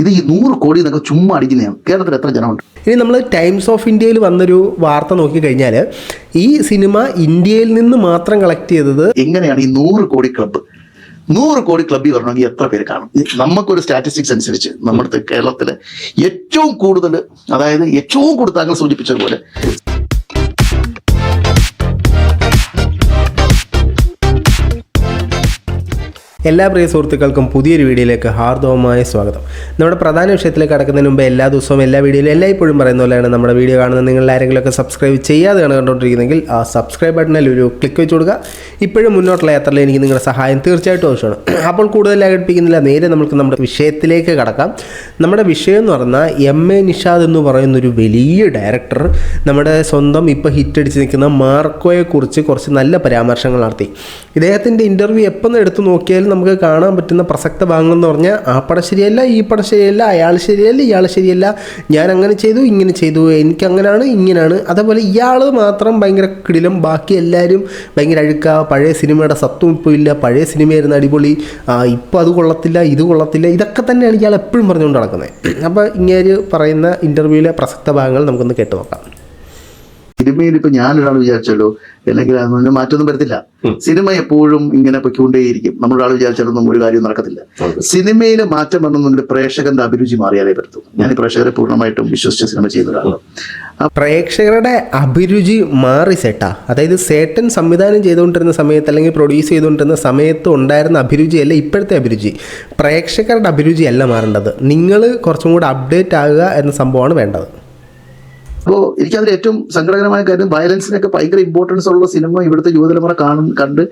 ഇത് ഈ നൂറ് കോടി എന്നൊക്കെ ചുമ്മാ അടിക്കുന്നതാണ്. കേരളത്തിൽ എത്ര ജനമുണ്ട്? ഇനി നമ്മൾ ടൈംസ് ഓഫ് ഇന്ത്യയിൽ വന്നൊരു വാർത്ത നോക്കിക്കഴിഞ്ഞാൽ ഈ സിനിമ ഇന്ത്യയിൽ നിന്ന് മാത്രം കളക്ട് ചെയ്തത് എങ്ങനെയാണ് ഈ നൂറ് കോടി ക്ലബ്ബ് നൂറ് കോടി ക്ലബ്ബിൽ വരണമെങ്കിൽ എത്ര പേര് കാണും? നമുക്കൊരു സ്റ്റാറ്റിസ്റ്റിക്സ് അനുസരിച്ച് നമ്മുടെ കേരളത്തിൽ ഏറ്റവും കൂടുതൽ അതായത് ഏറ്റവും കൂടുതൽ താങ്കൾ സൂചിപ്പിച്ചതുപോലെ എല്ലാ പ്രിയ സുഹൃത്തുക്കൾക്കും പുതിയൊരു വീഡിയോയിലേക്ക് ഹാർദവമായ സ്വാഗതം. നമ്മുടെ പ്രധാന വിഷയത്തിലേക്ക് കടക്കുന്നതിന് മുമ്പ് എല്ലാ ദിവസവും എല്ലാ വീഡിയോയിലും എല്ലായ്പ്പോഴും പറയുന്ന പോലെയാണ് നമ്മുടെ വീഡിയോ കാണുന്ന നിങ്ങൾ ആരെങ്കിലുമൊക്കെ സബ്സ്ക്രൈബ് ചെയ്യാതെയാണ് കണ്ടുകൊണ്ടിരിക്കുന്നെങ്കിൽ ആ സബ്സ്ക്രൈബ് ബട്ടണിൽ ഒരു ക്ലിക്ക് വെച്ച് കൊടുക്കുക. ഇപ്പോഴും മുന്നോട്ടുള്ള യാത്രയിൽ എനിക്ക് നിങ്ങളുടെ സഹായം തീർച്ചയായിട്ടും ആവശ്യമാണ്. അപ്പോൾ കൂടുതൽ ആഘടിപ്പിക്കുന്നില്ല നേരെ നമുക്ക് നമ്മുടെ വിഷയത്തിലേക്ക് കടക്കാം. നമ്മുടെ വിഷയം എന്ന് പറഞ്ഞാൽ എം എ നിഷാദ് എന്ന് പറയുന്ന ഒരു വലിയ ഡയറക്ടർ നമ്മുടെ സ്വന്തം ഇപ്പോൾ ഹിറ്റ് അടിച്ച് നിൽക്കുന്ന മാർക്കോയെക്കുറിച്ച് കുറച്ച് നല്ല പരാമർശങ്ങൾ നടത്തി. ഇദ്ദേഹത്തിന്റെ ഇന്റർവ്യൂ എപ്പം എടുത്തു നോക്കിയാലും നമുക്ക് കാണാൻ പറ്റുന്ന പ്രസക്ത ഭാഗങ്ങൾ എന്ന് പറഞ്ഞാൽ ആ പടം ശരിയല്ല ഈ പടം ശരിയല്ല അയാൾ ശരിയല്ല ഇയാൾ ശരിയല്ല ഞാൻ അങ്ങനെ ചെയ്തു ഇങ്ങനെ ചെയ്തു എനിക്ക് അങ്ങനെയാണ് ഇങ്ങനെയാണ് അതേപോലെ ഇയാൾ മാത്രം ഭയങ്കര കിടിലും ബാക്കി എല്ലാവരും ഭയങ്കര അഴുക്ക പഴയ സിനിമയുടെ സത്വം ഇപ്പോൾ ഇല്ല പഴയ സിനിമയായിരുന്നു അടിപൊളി. ഇപ്പോൾ അത് കൊള്ളത്തില്ല ഇത് കൊള്ളത്തില്ല ഇതൊക്കെ തന്നെയാണ് ഇയാൾ എപ്പോഴും പറഞ്ഞുകൊണ്ട് നടക്കുന്നത്. അപ്പോൾ ഇങ്ങനെ പറയുന്ന ഇന്റർവ്യൂവിലെ പ്രസക്ത ഭാഗങ്ങൾ നമുക്കൊന്ന് കേട്ടു നോക്കാം. സിനിമയിൽ ഇപ്പൊ ഞാനൊരാൾ വിചാരിച്ചല്ലോ അല്ലെങ്കിൽ അതൊന്നും മാറ്റൊന്നും വരത്തില്ല. സിനിമ എപ്പോഴും ഇങ്ങനെ പൊയ്ക്കൊണ്ടേയിരിക്കും. നമ്മളൊരാൾ വിചാരിച്ചാലൊന്നും ഒരു കാര്യവും നടക്കത്തില്ല. സിനിമയിൽ മാറ്റം വന്നെന്നുണ്ടെങ്കിൽ പ്രേക്ഷകന്റെ അഭിരുചി മാറിയാലേ പറ്റും ഞാൻ പ്രേക്ഷകരെ പൂർണമായിട്ടും വിശ്വസിച്ച് സിനിമ ചെയ്യുന്ന ഒരാളാണ് പ്രേക്ഷകരുടെ അഭിരുചി മാറി സേട്ടാ. അതായത് സേട്ടൻ സംവിധാനം ചെയ്തുകൊണ്ടിരുന്ന സമയത്ത് അല്ലെങ്കിൽ പ്രൊഡ്യൂസ് ചെയ്തുകൊണ്ടിരുന്ന സമയത്ത് ഉണ്ടായിരുന്ന അഭിരുചിയല്ല ഇപ്പോഴത്തെ അഭിരുചി. പ്രേക്ഷകരുടെ അഭിരുചിയല്ല മാറേണ്ടത്. നിങ്ങൾ കുറച്ചും കൂടെ അപ്ഡേറ്റ് ആകുക എന്ന സംഭവമാണ് വേണ്ടത്. അപ്പോൾ എനിക്കതിൽ ഏറ്റവും സങ്കടകരമായ കാര്യം വയലൻസിനൊക്കെ ഭയങ്കര ഇമ്പോർട്ടൻസ് ഉള്ള സിനിമ ഇവിടുത്തെ യുവതലമുറ കാണും കണ്ട്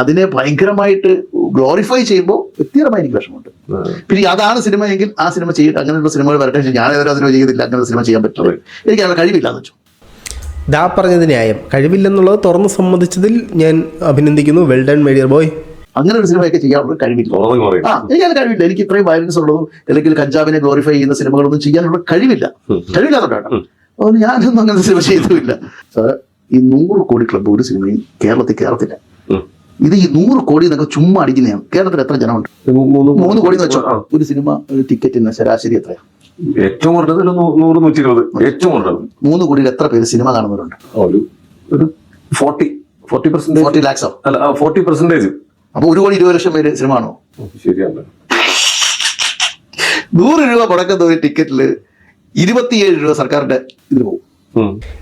അതിനെ ഭയങ്കരമായിട്ട് ഗ്ലോറിഫൈ ചെയ്യുമ്പോൾ വ്യക്തിപരമായി എനിക്ക് വിഷമമുണ്ട്. പിന്നെ അതാണ് സിനിമ എങ്കിൽ ആ സിനിമ ചെയ്യും അങ്ങനെയുള്ള സിനിമകൾ വരട്ടെ ഞാൻ ഏതൊരു സിനിമ ചെയ്തില്ല അങ്ങനെ സിനിമ ചെയ്യാൻ പറ്റുള്ളൂ എനിക്ക് അതിന് കഴിവില്ല എന്ന് വെച്ചു. ദാ പറഞ്ഞത് ന്യായം. കഴിവില്ലെന്നുള്ളത് തുറന്ന് സമ്മതിച്ചതിൽ ഞാൻ അഭിനന്ദിക്കുന്നു. വെൽ ഡൺ മൈഡിയർ ബോയ് അങ്ങനെ ഒരു സിനിമയൊക്കെ ചെയ്യാനുള്ള കഴിവില്ല. ആ എനിക്ക് അത് കഴിവില്ല. എനിക്ക് ഇത്രയും വയലൻസ് ഉള്ളതും അല്ലെങ്കിൽ കഞ്ചാവിനെ ഗ്ലോറിഫൈ ചെയ്യുന്ന സിനിമകളൊന്നും ചെയ്യാനുള്ള കഴിവില്ല. കഴിവില്ലാത്തതുകൊണ്ടാണ്. അതുകൊണ്ട് ഞാനൊന്നും അങ്ങനത്തെ സിനിമ ചെയ്തില്ല സാറെ ഈ നൂറ് കോടി ക്ലബ്ബ് ഒരു സിനിമയും കേരളത്തിൽ കേരളത്തില്ല ഇത് ഈ നൂറ് കോടി എന്നൊക്കെ ചുമ്മാ അടിക്കുന്നതാണ്. കേരളത്തിൽ എത്ര ജനമുണ്ട്? മൂന്ന് കോടി എന്ന് വെച്ചോ? ഒരു സിനിമ ഒരു ടിക്കറ്റിന് ശരാശരി എത്രയാണ് ഏറ്റവും കുറഞ്ഞത് നൂറ് നൂറ്റി ഇരുപത് ഏറ്റവും കുറഞ്ഞത് മൂന്ന് കോടിയിൽ എത്ര പേര് സിനിമ കാണുന്നവരുണ്ട്? ഒരു ഒരു ഫോർട്ടി ഫോർട്ടി പെർസെന്റേജ് ഫോർട്ടി ലാക്സോ അല്ല ഫോർട്ടി പെർസെന്റേജ് അപ്പൊ ഒരു കോടി ഇരുപത് ലക്ഷം പേര് സിനിമ കാണുമോ? ശരിയാണ്. നൂറ് രൂപ മുടക്കുന്ന ഒരു ടിക്കറ്റിൽ ഇരുപത്തിയേഴ് രൂപ സർക്കാരിന്റെ ഇത് പോകും.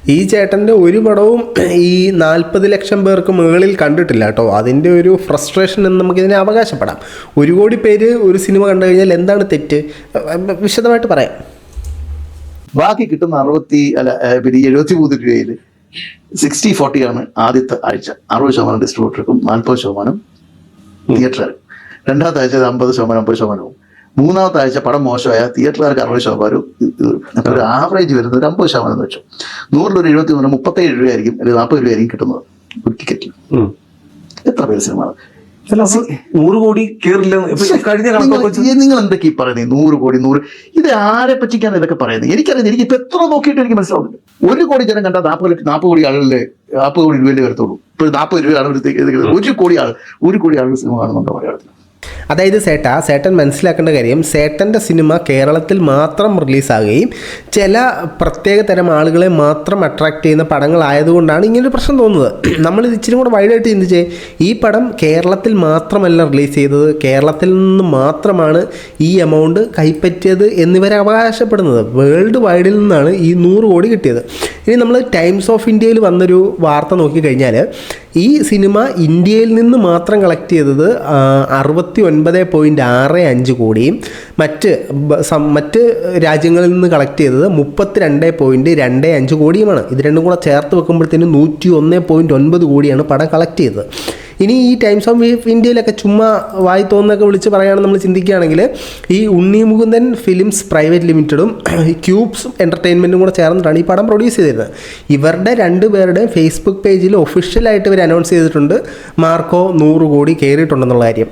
ഈ ചേട്ടന്റെ ഒരു പടവും ഈ നാൽപ്പത് ലക്ഷം പേർക്ക് മുകളിൽ കണ്ടിട്ടില്ല കേട്ടോ. അതിന്റെ ഒരു ഫ്രസ്ട്രേഷൻ എന്ന് നമുക്കിതിനെ അവകാശപ്പെടാം. ഒരു കോടി പേര് ഒരു സിനിമ കണ്ടു കഴിഞ്ഞാൽ എന്താണ് തെറ്റ്? വിശദമായിട്ട് പറയാം. ബാക്കി കിട്ടുന്ന അറുപത്തി അല്ല പിന്നെ എഴുപത്തി മൂന്ന് രൂപയിൽ സിക്സ്റ്റി ഫോർട്ടി ആണ് ആദ്യത്തെ ആഴ്ച. അറുപത് ശതമാനം ഡിസ്ട്രിബ്യൂട്ടർക്കും നാൽപ്പത് ശതമാനം തിയേറ്ററുകാർക്കും രണ്ടാമത്തെ ആഴ്ച അമ്പത് ശതമാനം അമ്പത് ശതമാനവും. മൂന്നാമത്തെ ആഴ്ച പടം മോശമായ തിയേറ്ററുകാർക്ക് അറുപത് ശതമാനവും ഒരു ആവറേജ് വരുന്നത് ഒരു അമ്പത് ശതമാനം എന്ന് വെച്ചു. നൂറിലൊരു എഴുപത്തി മൂന്ന് മുപ്പത്തേഴ് രൂപയായിരിക്കും അല്ലെങ്കിൽ നാൽപ്പത് രൂപയായിരിക്കും കിട്ടുന്നത് ഒരു ടിക്കറ്റിൽ. എത്ര പേര് സിനിമ നൂറ് കോടി കഴിഞ്ഞ നിങ്ങൾ എന്തൊക്കെ ഈ പറയുന്നത് നൂറ് കോടി നൂറ് ഇത് ആരെ പറ്റിക്കാണ് ഇതൊക്കെ പറയുന്നത്? എനിക്കറിയാം എനിക്ക് ഇപ്പൊ എത്ര നോക്കിയിട്ട് എനിക്ക് മനസ്സിലാവുന്നില്ല ഒരു കോടി ജനം കണ്ടാൽ നാൽപ്പത് നാൽപ്പത് കോടി ആളുകളെ നാൽപ്പത് കോടി രൂപയിലേ വരത്തുള്ളൂ. ഇപ്പൊ നാൽപ്പത് രൂപയാണ് ഒരു കോടി ആൾ ഒരു കോടി ആളുകൾ സിനിമ കാണുന്നുണ്ടോ മലയാളത്തിൽ? അതായത് സേട്ട സേട്ടൻ മനസ്സിലാക്കേണ്ട കാര്യം സേട്ടന്റെ സിനിമ കേരളത്തിൽ മാത്രം റിലീസാകുകയും ചില പ്രത്യേക തരം ആളുകളെ മാത്രം അട്രാക്റ്റ് ചെയ്യുന്ന പടങ്ങളായതുകൊണ്ടാണ് ഇങ്ങനൊരു പ്രശ്നം തോന്നുന്നത്. നമ്മൾ ഇച്ചിരി കൂടെ വൈഡായിട്ട് ചിന്തിച്ചേ ഈ പടം കേരളത്തിൽ മാത്രമല്ല റിലീസ് ചെയ്തത് കേരളത്തിൽ നിന്ന് മാത്രമാണ് ഈ എമൗണ്ട് കൈപ്പറ്റിയത് എന്നിവരെ അവകാശപ്പെടുന്നത്. വേൾഡ് വൈഡിൽ നിന്നാണ് ഈ നൂറ് കോടി കിട്ടിയത്. ഇനി നമ്മൾ ടൈംസ് ഓഫ് ഇന്ത്യയിൽ വന്നൊരു വാർത്ത നോക്കിക്കഴിഞ്ഞാൽ ഈ സിനിമ ഇന്ത്യയിൽ നിന്ന് മാത്രം കളക്ട് ചെയ്തത് അറുപത്തി ഒൻപത് പോയിന്റ് ആറ് അഞ്ച് കോടിയും മറ്റ് മറ്റ് രാജ്യങ്ങളിൽ നിന്ന് കളക്ട് ചെയ്തത് മുപ്പത്തി രണ്ട് പോയിന്റ് രണ്ട് അഞ്ച് കോടിയുമാണ്. ഇത് രണ്ടും കൂടെ ചേർത്ത് വെക്കുമ്പോഴത്തേനും നൂറ്റി ഒന്ന് പോയിന്റ് ഒൻപത് കോടിയാണ് പടം കളക്ട് ചെയ്തത്. ഇനി ഈ ടൈംസ് ഓഫ് ഇന്ത്യയിലൊക്കെ ചുമ്മാ വായി തോന്നുന്നൊക്കെ വിളിച്ച് പറയുകയാണെന്ന് നമ്മൾ ചിന്തിക്കുകയാണെങ്കിൽ ഈ ഉണ്ണി മുകുന്ദൻ ഫിലിംസ് പ്രൈവറ്റ് ലിമിറ്റഡും ക്യൂബ്സ് എന്റർടൈൻമെന്റും കൂടെ ചേർന്നിട്ടാണ് ഈ പടം പ്രൊഡ്യൂസ് ചെയ്തിരുന്നത്. ഇവരുടെ രണ്ട് പേരുടെയും ഫേസ്ബുക്ക് പേജിൽ ഒഫീഷ്യലായിട്ട് ഇവർ അനൗൺസ് ചെയ്തിട്ടുണ്ട്. മാർക്കോ നൂറ് കോടി കയറിയിട്ടുണ്ടെന്നുള്ള കാര്യം.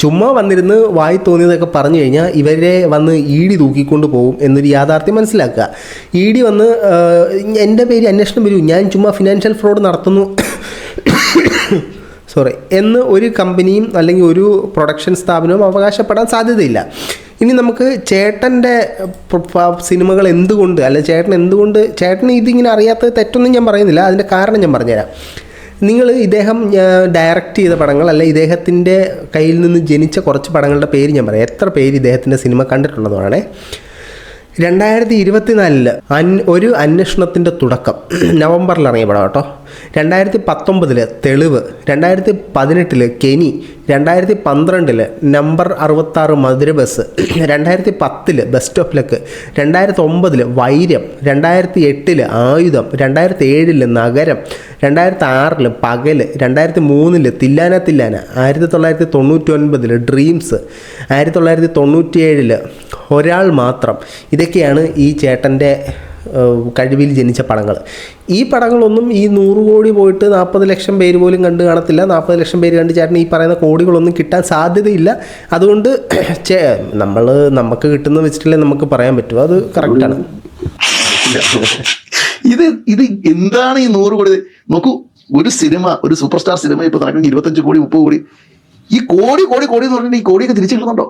ചുമ്മാ വന്നിരുന്ന് വായി തോന്നിയതൊക്കെ പറഞ്ഞു കഴിഞ്ഞാൽ ഇവരെ വന്ന് ഇ ഡി തൂക്കിക്കൊണ്ട് പോകും എന്നൊരു യാഥാർത്ഥ്യം മനസ്സിലാക്കുക. ഇ ഡി വന്ന് എന്റെ പേര് അന്വേഷണം വരൂ. ഞാൻ ചുമ്മാ ഫിനാൻഷ്യൽ ഫ്രോഡ് നടത്തുന്നു. സോറി എന്ന് ഒരു കമ്പനിയും അല്ലെങ്കിൽ ഒരു പ്രൊഡക്ഷൻ സ്ഥാപനവും അവകാശപ്പെടാൻ സാധ്യതയില്ല. ഇനി നമുക്ക് ചേട്ടന്റെ സിനിമകൾ എന്തുകൊണ്ട് അല്ല ചേട്ടൻ എന്തുകൊണ്ട് ചേട്ടൻ ഇതിങ്ങനെ അറിയാത്തത് തെറ്റൊന്നും ഞാൻ പറയുന്നില്ല. അതിന്റെ കാരണം ഞാൻ പറഞ്ഞുതരാം. നിങ്ങൾ ഇദ്ദേഹം ഡയറക്റ്റ് ചെയ്ത പടങ്ങൾ അല്ല ഇദ്ദേഹത്തിന്റെ കയ്യിൽ നിന്ന് ജനിച്ച കുറച്ച് പടങ്ങളുടെ പേര് ഞാൻ പറയാം. എത്ര പേര് ഇദ്ദേഹത്തിന്റെ സിനിമ പറയണേ രണ്ടായിരത്തി ഇരുപത്തിനാലിൽ അൻ ഒരു അന്വേഷണത്തിന്റെ തുടക്കം. നവംബറിൽ ഇറങ്ങിയ പടം കേട്ടോ. രണ്ടായിരത്തി പത്തൊമ്പതിൽ തെളിവ് രണ്ടായിരത്തി പതിനെട്ടിൽ കെനി രണ്ടായിരത്തി പന്ത്രണ്ടിൽ നമ്പർ അറുപത്താറ് മധുര ബസ് രണ്ടായിരത്തി പത്തിൽ ബെസ്റ്റ് ഓഫ് ലക്ക് രണ്ടായിരത്തി ഒമ്പതിൽ വൈരം രണ്ടായിരത്തി എട്ടിൽ ആയുധം രണ്ടായിരത്തി ഏഴിൽ നഗരം രണ്ടായിരത്തി ആറിൽ പകൽ രണ്ടായിരത്തി മൂന്നിൽ തില്ലാന തില്ലാന ആയിരത്തി തൊള്ളായിരത്തി തൊണ്ണൂറ്റി ഒൻപതിൽ ഡ്രീംസ് ആയിരത്തി തൊള്ളായിരത്തി തൊണ്ണൂറ്റി ഏഴിൽ ഒരാൾ മാത്രം. ഇതൊക്കെയാണ് ഈ ചേട്ടന്റെ കഴിവിൽ ജനിച്ച പടങ്ങൾ. ഈ പടങ്ങളൊന്നും ഈ നൂറ് കോടി പോയിട്ട് നാൽപ്പത് ലക്ഷം പേര് പോലും കണ്ടു കാണത്തില്ല. നാൽപ്പത് ലക്ഷം പേര് കണ്ട് ചേട്ടൻ ഈ പറയുന്ന കോടികളൊന്നും കിട്ടാൻ സാധ്യതയില്ല. അതുകൊണ്ട് ചേ നമ്മൾ നമുക്ക് കിട്ടുന്ന വെച്ചിട്ടില്ലേ നമുക്ക് പറയാൻ പറ്റുമോ അത് കറക്റ്റാണ് ഇത് ഇത് എന്താണ് ഈ നൂറ് കോടി? നോക്കൂ ഒരു സിനിമ ഒരു സൂപ്പർ സ്റ്റാർ സിനിമ ഇപ്പൊ നടക്കുന്ന ഇരുപത്തഞ്ച് കോടി മുപ്പത് കോടി. ഈ കോടി കോടി കോടി എന്ന് പറഞ്ഞിട്ട് ഈ കോടിയൊക്കെ തിരിച്ചു കിട്ടുന്നുണ്ടോ?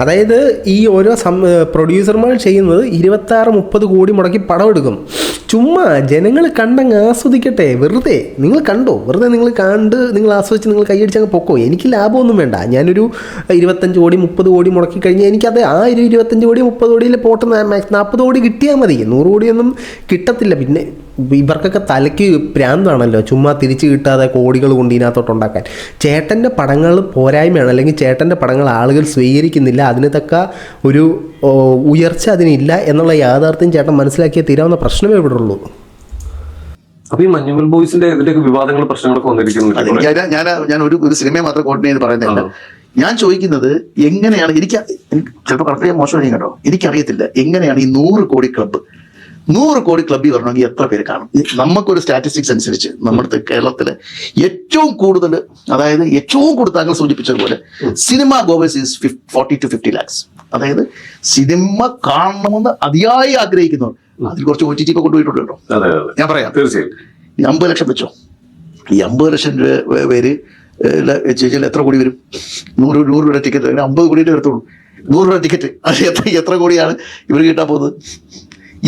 അതായത് ഈ ഓരോ സം പ്രൊഡ്യൂസർമാർ ചെയ്യുന്നത് ഇരുപത്താറ് മുപ്പത് കോടി മുടക്കി പടം എടുക്കും. ചുമ്മാ ജനങ്ങൾ കണ്ടങ്ങ് ആസ്വദിക്കട്ടെ. വെറുതെ. നിങ്ങൾ കണ്ടോ? വെറുതെ നിങ്ങൾ കണ്ട് നിങ്ങൾ ആസ്വദിച്ച് നിങ്ങൾ കൈയടിച്ചങ്ങ് പൊക്കോ. എനിക്ക് ലാഭമൊന്നും വേണ്ട. ഞാനൊരു ഇരുപത്തഞ്ച് കോടി മുപ്പത് കോടി മുടക്കി കഴിഞ്ഞാൽ എനിക്കത് ആ ഒരു ഇരുപത്തഞ്ച് കോടി മുപ്പത് കോടിയിൽ പോട്ട് നാൽപ്പത് കോടി കിട്ടിയാൽ മതി. നൂറ് കോടിയൊന്നും കിട്ടത്തില്ല. പിന്നെ ഇവർക്കൊക്കെ തലയ്ക്ക് പ്രാന്താണല്ലോ. ചുമ്മാ തിരിച്ച് കിട്ടാതെ കോടികൾ കൊണ്ട് ഇതിനകത്തോട്ട് ഉണ്ടാക്കാൻ. ചേട്ടന്റെ പടങ്ങൾ പോരായ്മയാണ്. അല്ലെങ്കിൽ ചേട്ടന്റെ പടങ്ങൾ ആളുകൾ സ്വീകരിക്കുന്നില്ല. അതിന് തക്ക ഒരു ഉയർച്ച അതിനില്ല എന്നുള്ള യാഥാർത്ഥ്യം ചേട്ടൻ മനസ്സിലാക്കിയ തീരാവുന്ന പ്രശ്നമേ ഇവിടെ ഉള്ളൂ. അപ്പൊ ഈ മഞ്ഞുമൽ ബോയ്സിന്റെ ഇതിന്റെയൊക്കെ വിവാദങ്ങൾ പ്രശ്നങ്ങളൊക്കെ വന്നിരിക്കുന്നു. ഞാൻ ഞാൻ ഒരു ഒരു സിനിമയെ മാത്രം കോർഡിനേറ്റ് ചെയ്ത് പറയുന്നില്ല ഞാൻ ചോദിക്കുന്നത് എങ്ങനെയാണ് എനിക്ക് എനിക്ക് ചിലപ്പോൾ കറക്റ്റ് ചെയ്യാൻ മോശം കേട്ടോ. എനിക്കറിയത്തില്ല എങ്ങനെയാണ് ഈ നൂറ് കോടി ക്ലബ്ബ് നൂറ് കോടി ക്ലബ്ബിൽ വരണമെങ്കിൽ എത്ര പേര് കാണും? നമുക്കൊരു സ്റ്റാറ്റിസ്റ്റിക്സ് അനുസരിച്ച് നമ്മുടെ കേരളത്തിലെ ഏറ്റവും കൂടുതൽ അതായത് ഏറ്റവും കൂടുതൽ താങ്കൾ സൂചിപ്പിച്ചതുപോലെ cinema goers is forty to fifty lakhs അതായത് സിനിമ കാണണമെന്ന് അതിയായി ആഗ്രഹിക്കുന്നവർ. അതിൽ കുറച്ച് ഒ ടി ടി ഒക്കെ കൊണ്ടുപോയിട്ടുണ്ട് ഞാൻ പറയാം. തീർച്ചയായും. ഈ അമ്പത് ലക്ഷം വെച്ചോ? ഈ അമ്പത് ലക്ഷം രൂപ പേര് ചേച്ചിയിൽ എത്ര കോടി വരും? നൂറ് നൂറ് രൂപ ടിക്കറ്റ് അമ്പത് കോടിയുടെ വരത്തുള്ളൂ നൂറ് രൂപ ടിക്കറ്റ് അത് എത്ര എത്ര കോടിയാണ് ഇവർ കിട്ടാൻ പോകുന്നത്?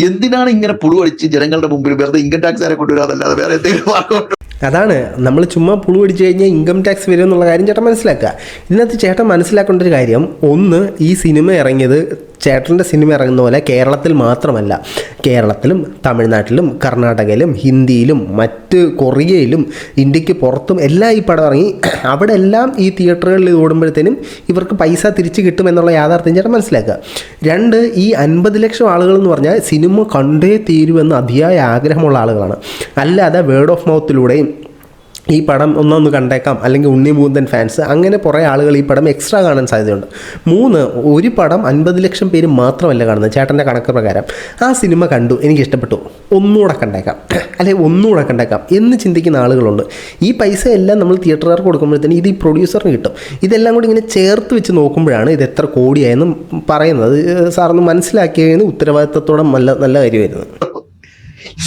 എന്തിനാണ് ഇങ്ങനെ പുളുവടിച്ച് ജനങ്ങളുടെ മുമ്പിൽ വെറുതെ ഇൻകം ടാക്സ് ആരെ കൊണ്ടുവരാതല്ലാതെ വേറെ എന്തെങ്കിലും മാർഗമുണ്ടോ അതാണ് നമ്മൾ ചുമ്മാ പുളു പിടിച്ചു കഴിഞ്ഞാൽ ഇൻകം ടാക്സ് വരും എന്നുള്ള കാര്യം ചേട്ടൻ മനസ്സിലാക്കുക. ഇതിനകത്ത് ചേട്ടൻ മനസ്സിലാക്കേണ്ട ഒരു കാര്യം ഒന്ന് ഈ സിനിമ ഇറങ്ങിയത് ചേട്ടന്റെ സിനിമ ഇറങ്ങുന്ന പോലെ കേരളത്തിൽ മാത്രമല്ല. കേരളത്തിലും തമിഴ്നാട്ടിലും കർണാടകയിലും ഹിന്ദിയിലും മറ്റ് കൊറിയയിലും ഇന്ത്യയ്ക്ക് പുറത്തും എല്ലാം ഈ പടം ഇറങ്ങി. അവിടെ എല്ലാം ഈ തിയേറ്ററുകളിൽ ഓടുമ്പോഴത്തേനും ഇവർക്ക് പൈസ തിരിച്ച് കിട്ടുമെന്നുള്ള യാഥാർത്ഥ്യം ചേട്ടൻ മനസ്സിലാക്കുക. രണ്ട് ഈ അൻപത് ലക്ഷം ആളുകൾ എന്ന് പറഞ്ഞാൽ സിനിമ കണ്ടേ തീരുമെന്ന് അതിയായ ആഗ്രഹമുള്ള ആളുകളാണ്. അല്ലാതെ വേർഡ് ഓഫ് മൗത്തിലൂടെയും ഈ പടം ഒന്നൊന്ന് കണ്ടേക്കാം. അല്ലെങ്കിൽ ഉണ്ണി മൂന്തൻ ഫാൻസ് അങ്ങനെ കുറേ ആളുകൾ ഈ പടം എക്സ്ട്രാ കാണാൻ സാധ്യതയുണ്ട്. മൂന്ന് ഒരു പടം അൻപത് ലക്ഷം പേര് മാത്രമല്ല കാണുന്നത്. ചേട്ടന്റെ കണക്ക് പ്രകാരം. ആ സിനിമ കണ്ടു. എനിക്ക് ഇഷ്ടപ്പെട്ടു ഒന്നുകൂടെ കണ്ടേക്കാം. അല്ലെങ്കിൽ ഒന്നുകൂടെ കണ്ടേക്കാം എന്ന് ചിന്തിക്കുന്ന ആളുകളുണ്ട്. ഈ പൈസ എല്ലാം നമ്മൾ തിയേറ്ററുകാർക്ക് കൊടുക്കുമ്പോഴത്തേന് ഇത് ഈ പ്രൊഡ്യൂസറിന് കിട്ടും. ഇതെല്ലാം കൂടി ഇങ്ങനെ ചേർത്ത് വെച്ച് നോക്കുമ്പോഴാണ് ഇത് എത്ര കോടിയായെന്നും പറയുന്നത്. സാറൊന്ന് മനസ്സിലാക്കിയതിന് ഉത്തരവാദിത്തത്തോടെ നല്ല നല്ല കാര്യമായിരുന്നു.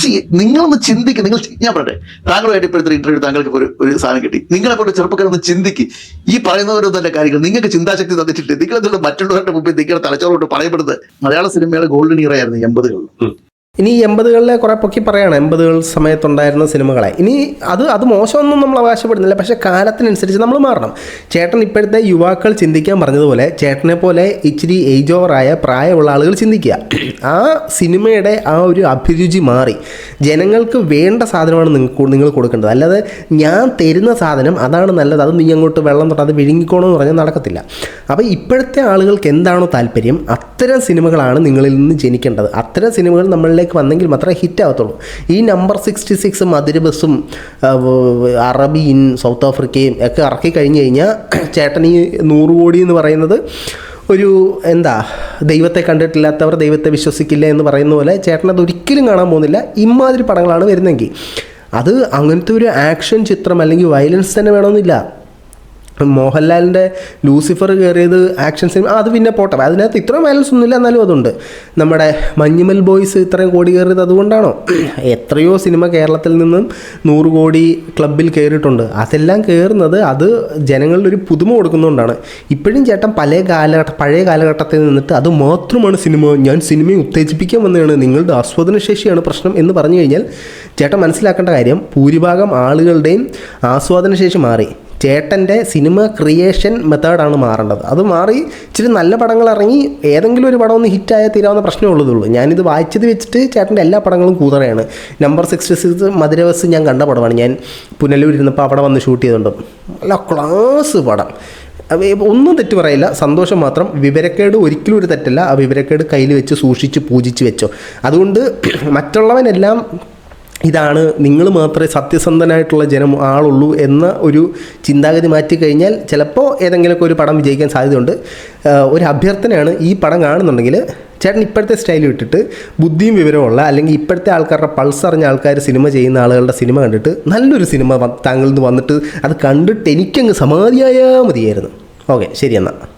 See, നിങ്ങളൊന്ന് ചിന്തിക്ക് നിങ്ങൾ ഞാൻ പറയട്ടെ. താങ്കളുമായിട്ട് ഇപ്പോഴത്തെ ഇന്റർവ്യൂ താങ്കൾക്ക് ഒരു ഒരു സാധനം കിട്ടി. നിങ്ങളെ കൊണ്ട് ചെറുപ്പക്കാരൊന്ന് ചിന്തിക്ക്. ഈ പറയുന്നവരൊന്നും തന്നെ കാര്യങ്ങൾ നിങ്ങൾക്ക് ചിന്താശക്തി തന്നിട്ടില്ല? നിങ്ങൾ എന്തുകൊണ്ട് മറ്റുള്ളവരുടെ മുമ്പിൽ നിങ്ങളുടെ തലച്ചോറോട്ട് പറയപ്പെടുന്നത്? മലയാള സിനിമയുടെ ഗോൾഡൻ ഇയർ ആയിരുന്നു എൺപതുകളിൽ ഇനി എൺപതുകളിലെ കുറേ പൊക്കി പറയാണ്. എൺപതുകൾ സമയത്തുണ്ടായിരുന്ന സിനിമകളെ. ഇനി അത് അത് മോശമൊന്നും നമ്മൾ അവകാശപ്പെടുന്നില്ല. പക്ഷേ കാലത്തിനനുസരിച്ച് നമ്മൾ മാറണം. ചേട്ടൻ ഇപ്പോഴത്തെ യുവാക്കൾ ചിന്തിക്കാൻ പറഞ്ഞതുപോലെ ചേട്ടനെ പോലെ ഇച്ചിരി ഏജ് ഓവറായ പ്രായമുള്ള ആളുകൾ ചിന്തിക്കുക. ആ സിനിമയുടെ ആ ഒരു അഭിരുചി മാറി. ജനങ്ങൾക്ക് വേണ്ട സാധനമാണ് നിങ്ങൾക്ക് നിങ്ങൾ കൊടുക്കേണ്ടത്. അല്ലാതെ ഞാൻ തരുന്ന സാധനം അതാണ് നല്ലത്. അത് നീ അങ്ങോട്ട് വെള്ളം തൊട്ടാതെ വിഴുങ്ങിക്കോണം എന്ന് പറഞ്ഞാൽ നടക്കത്തില്ല. അപ്പോൾ ഇപ്പോഴത്തെ ആളുകൾക്ക് എന്താണോ താല്പര്യം? അത്തരം സിനിമകളാണ് നിങ്ങളിൽ നിന്ന് ജനിക്കേണ്ടത്. അത്തരം സിനിമകൾ നമ്മളിലേക്ക് വന്നെങ്കിൽ മാത്രമേ ഹിറ്റ് ആകത്തുള്ളൂ ഈ നമ്പർ സിക്സ്റ്റി സിക്സ് മധുരബസും ഇൻ അറബിയും സൗത്ത് ആഫ്രിക്കയും ഒക്കെ ഇറക്കി കഴിഞ്ഞ് കഴിഞ്ഞാൽ ചേട്ടൻ ഈ നൂറ് കോടി എന്ന് പറയുന്നത് ഒരു എന്താ ദൈവത്തെ കണ്ടിട്ടില്ലാത്തവർ ദൈവത്തെ വിശ്വസിക്കില്ല എന്ന് പറയുന്ന പോലെ ചേട്ടനത് ഒരിക്കലും കാണാൻ പോകുന്നില്ല. ഇമാതിരി പടങ്ങളാണ് വരുന്നതെങ്കിൽ അത് അങ്ങനത്തെ ഒരു ആക്ഷൻ ചിത്രം അല്ലെങ്കിൽ വയലൻസ് തന്നെ വേണമെന്നില്ല. മോഹൻലാലിന്റെ ലൂസിഫർ കയറിയത് ആക്ഷൻ സിനിമ അത് പിന്നെ പോട്ടെ. അതിനകത്ത് ഇത്രയും വയലൻസ് ഒന്നുമില്ല എന്നാലും അതുണ്ട്. നമ്മുടെ മഞ്ഞുമൽ ബോയ്സ് ഇത്രയും കോടി കയറിയത് അതുകൊണ്ടാണോ? എത്രയോ സിനിമ കേരളത്തിൽ നിന്നും നൂറ് കോടി ക്ലബിൽ കയറിയിട്ടുണ്ട്. അതെല്ലാം കയറുന്നത് അത് ജനങ്ങളുടെ ഒരു പുതുമ കൊടുക്കുന്നതുകൊണ്ടാണ്. ഇപ്പോഴും ചേട്ടൻ പല കാലഘട്ട പഴയ കാലഘട്ടത്തിൽ നിന്നിട്ട് അത് മാത്രമാണ് സിനിമ ഞാൻ സിനിമയെ ഉത്തേജിപ്പിക്കാൻ വന്നതാണ്. നിങ്ങളുടെ ആസ്വാദന ശേഷിയാണ് പ്രശ്നം എന്ന് പറഞ്ഞു കഴിഞ്ഞാൽ ചേട്ടൻ മനസ്സിലാക്കേണ്ട കാര്യം ഭൂരിഭാഗം ആളുകളുടെയും ആസ്വാദന ശേഷി മാറി. ചേട്ടന്റെ സിനിമ ക്രിയേഷൻ മെത്തേഡാണ് മാറേണ്ടത്. അത് മാറി ഇച്ചിരി നല്ല പടങ്ങൾ ഇറങ്ങി ഏതെങ്കിലും ഒരു പടം ഒന്ന് ഹിറ്റായാൽ തീരാവുന്ന പ്രശ്നമേ ഉള്ളതുള്ളൂ. ഞാനിത് വായിച്ചത് വെച്ചിട്ട് ചേട്ടന്റെ എല്ലാ പടങ്ങളും കൂതറയാണ്. നമ്പർ സിക്സ്റ്റി സിക്സ് മധുരവസ് ഞാൻ കണ്ട പടമാണ്. ഞാൻ പുനലൂരിരുന്നപ്പോൾ അവിടെ വന്ന് ഷൂട്ട് ചെയ്തുകൊണ്ട് നല്ല ക്ലാസ് പടം. ഒന്നും തെറ്റ് പറയില്ല. സന്തോഷം മാത്രം. വിവരക്കേട് ഒരിക്കലും ഒരു തെറ്റല്ല. ആ വിവരക്കേട് കയ്യിൽ വെച്ച് സൂക്ഷിച്ച് പൂജിച്ച് വെച്ചോ. അതുകൊണ്ട് മറ്റുള്ളവനെല്ലാം ഇതാണ് നിങ്ങൾ മാത്രമേ സത്യസന്ധനായിട്ടുള്ള ജനം ആളുള്ളൂ എന്ന ഒരു ചിന്താഗതി മാറ്റി കഴിഞ്ഞാൽ ചിലപ്പോൾ ഏതെങ്കിലുമൊക്കെ ഒരു പടം വിജയിക്കാൻ സാധ്യതയുണ്ട്. ഒരു അഭ്യർത്ഥനയാണ് ഈ പടം കാണുന്നുണ്ടെങ്കിൽ ചേട്ടൻ ഇപ്പോഴത്തെ സ്റ്റൈൽ വിട്ടിട്ട് ബുദ്ധിയും വിവരമുള്ള അല്ലെങ്കിൽ ഇപ്പോഴത്തെ ആൾക്കാരുടെ പൾസ് അറിഞ്ഞ ആൾക്കാർ സിനിമ ചെയ്യുന്ന ആളുകളുടെ സിനിമ കണ്ടിട്ട് നല്ലൊരു സിനിമ താങ്കളിൽ നിന്ന് വന്നിട്ട് അത് കണ്ടിട്ട് എനിക്കങ്ങ് സമാധിയായാൽ മതിയായിരുന്നു. ഓക്കെ ശരി എന്നാൽ